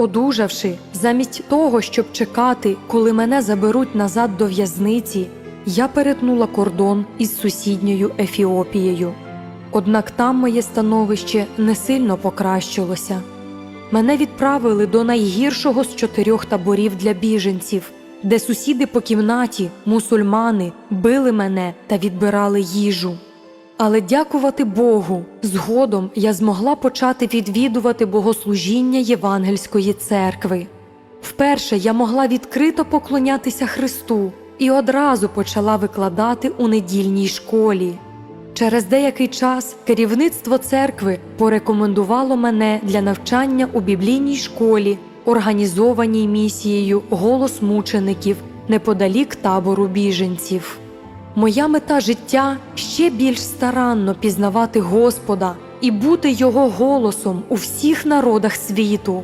Одужавши, замість того, щоб чекати, коли мене заберуть назад до в'язниці, я перетнула кордон із сусідньою Ефіопією. Однак там моє становище не сильно покращилося. Мене відправили до найгіршого з чотирьох таборів для біженців, де сусіди по кімнаті, мусульмани, били мене та відбирали їжу. Але дякувати Богу, згодом я змогла почати відвідувати богослужіння Євангельської церкви. Вперше я могла відкрито поклонятися Христу і одразу почала викладати у недільній школі. Через деякий час керівництво церкви порекомендувало мене для навчання у біблійній школі, організованій місією Голос мучеників неподалік табору біженців. Моя мета життя ще більш старанно пізнавати Господа і бути Його голосом у всіх народах світу.